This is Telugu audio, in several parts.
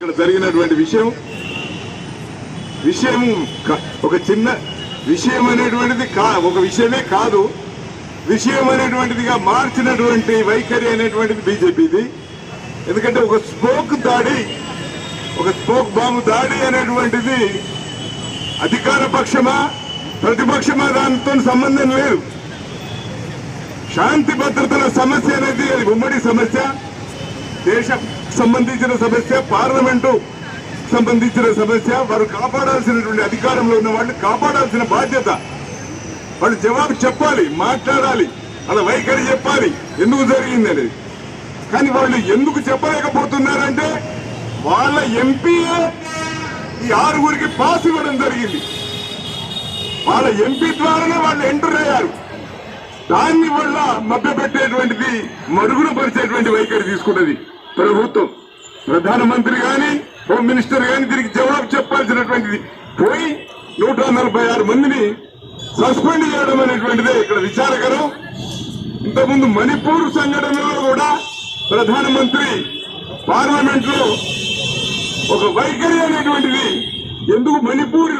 ఇక్కడ జరిగినటువంటి విషయం విషయం ఒక చిన్న విషయం అనేటువంటిది కా ఒక విషయమే కాదు. విషయం అనేటువంటిదిగా మార్చినటువంటి వైఖరి అనేటువంటిది బీజేపీది. ఎందుకంటే ఒక స్పోక్ దాడి ఒక స్పోక్ బాంబు దాడి అనేటువంటిది అధికార పక్షమా ప్రతిపక్షమా దానితో సంబంధం లేదు. శాంతి భద్రతల సమస్య అనేది అది ఉమ్మడి సమస్య. దేశ సంబంధించిన సమస్య పార్లమెంటు సంబంధించిన సమస్య వారు కాపాడాల్సినటువంటి అధికారంలో ఉన్న వాళ్ళు కాపాడాల్సిన బాధ్యత. వాళ్ళు జవాబు చెప్పాలి మాట్లాడాలి అలా వైఖరి చెప్పాలి ఎందుకు జరిగింది అనేది. కానీ వాళ్ళు ఎందుకు చెప్పలేకపోతున్నారంటే వాళ్ళ ఎంపీఏ ఈ ఆరుగురికి పాస్ ఇవ్వడం జరిగింది. వాళ్ళ ఎంపీ ద్వారానే వాళ్ళు ఎంటర్ అయ్యారు. దాన్ని వల్ల మభ్యపెట్టేటువంటిది మరుగున పరిచేటువంటి వైఖరి తీసుకున్నది. ప్రభుత్వం ప్రధానమంత్రి గాని హోమ్ మినిస్టర్ గాని దీనికి జవాబు చెప్పాల్సినటువంటిది. పోయి నూట నలభై ఆరు మందిని సస్పెండ్ చేయడం అనేటువంటిదే ఇక్కడ విచారకరం. ఇంతకుముందు మణిపూర్ సంఘటనలో కూడా ప్రధానమంత్రి పార్లమెంట్లో ఒక వైఖరి అనేటువంటిది ఎందుకు మణిపూర్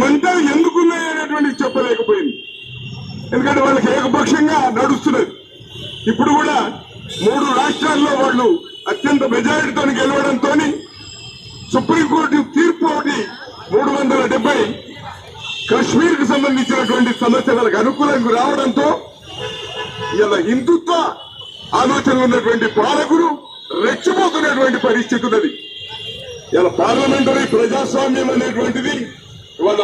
మంటలు ఎందుకున్నాయి అనేటువంటిది చెప్పలేకపోయింది. ఎందుకంటే వాళ్ళకి ఏకపక్షంగా నడుస్తున్నది. ఇప్పుడు కూడా మూడు రాష్ట్రాల్లో వాళ్ళు అత్యంత మెజారిటీతో గెలవడంతో సుప్రీంకోర్టు తీర్పు ఒకటి మూడు వందల డెబ్బై కశ్మీర్కు సంబంధించినటువంటి సమస్య వాళ్ళకి అనుకూలంగా రావడంతో ఇలా హిందుత్వ ఆలోచనలు ఉన్నటువంటి పాలకులు రెచ్చిపోతున్నటువంటి పరిస్థితి ఉన్నది. ఇలా పార్లమెంటరీ ప్రజాస్వామ్యం అనేటువంటిది ఇవాళ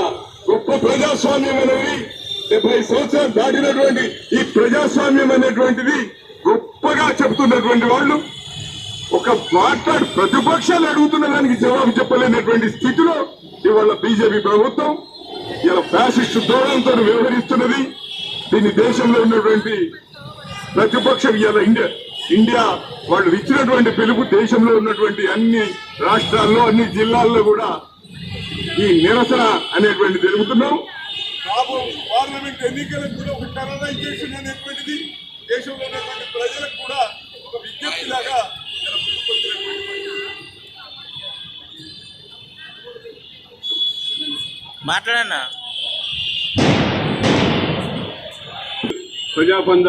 గొప్ప ప్రజాస్వామ్యం అనేది డెబ్బై సంవత్సరాలు దాటినటువంటి ఈ ప్రజాస్వామ్యం అనేటువంటిది చెబుతున్నటువంటి వాళ్ళు ఒక మాట్లాడు ప్రతిపక్షాలు అడుగుతున్న దానికి జవాబు చెప్పలేనటువంటి స్థితిలో ఇవాళ బీజేపీ ప్రభుత్వం ఇలా ఫ్యాసిస్ట్ ధోరణితో వ్యవహరిస్తున్నది. దీన్ని దేశంలో ఉన్నటువంటి ప్రతిపక్షం ఇలా ఇండియా ఇండియా వాళ్ళు ఇచ్చినటువంటి పిలుపు దేశంలో ఉన్నటువంటి అన్ని రాష్ట్రాల్లో అన్ని జిల్లాల్లో కూడా ఈ నిరసన అనేటువంటి జరుగుతున్నాం. పార్లమెంట్ ఎన్నికలకు కూడా ఒక అనేటువంటిది దేశంలో ఉన్నటువంటి మాట్లాడన్నా? ప్రజాబంధ